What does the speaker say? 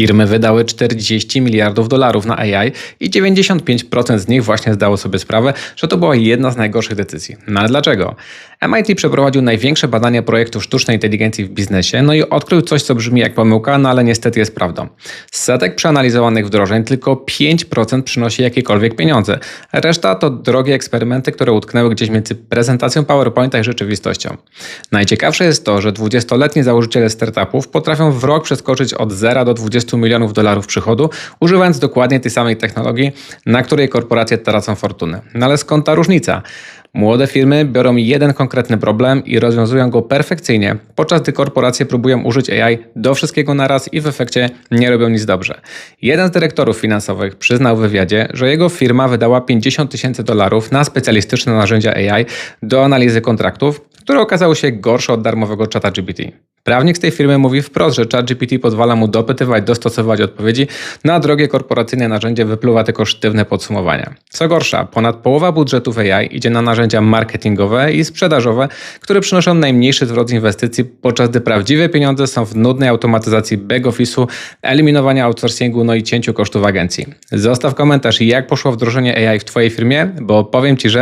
Firmy wydały 40 miliardów dolarów na AI i 95% z nich właśnie zdało sobie sprawę, że to była jedna z najgorszych decyzji. No ale dlaczego? MIT przeprowadził największe badanie projektów sztucznej inteligencji w biznesie, no i odkrył coś, co brzmi jak pomyłka, no ale niestety jest prawdą. Z setek przeanalizowanych wdrożeń tylko 5% przynosi jakiekolwiek pieniądze. Reszta to drogie eksperymenty, które utknęły gdzieś między prezentacją PowerPointa i rzeczywistością. Najciekawsze jest to, że 20-letni założyciele startupów potrafią w rok przeskoczyć od 0 do 20 milionów dolarów przychodu, używając dokładnie tej samej technologii, na której korporacje tracą fortunę. No ale skąd ta różnica? Młode firmy biorą jeden konkretny problem i rozwiązują go perfekcyjnie, podczas gdy korporacje próbują użyć AI do wszystkiego naraz i w efekcie nie robią nic dobrze. Jeden z dyrektorów finansowych przyznał w wywiadzie, że jego firma wydała 50 tysięcy dolarów na specjalistyczne narzędzia AI do analizy kontraktów, które okazały się gorsze od darmowego czata GPT. Prawnik z tej firmy mówi wprost, że ChatGPT pozwala mu dopytywać, dostosowywać odpowiedzi, no a drogie korporacyjne narzędzie wypluwa tylko sztywne podsumowania. Co gorsza, ponad połowa budżetów AI idzie na narzędzia marketingowe i sprzedażowe, które przynoszą najmniejszy zwrot inwestycji, podczas gdy prawdziwe pieniądze są w nudnej automatyzacji back-office'u, eliminowaniu outsourcingu, no i cięciu kosztów agencji. Zostaw komentarz, jak poszło wdrożenie AI w Twojej firmie, bo powiem Ci, że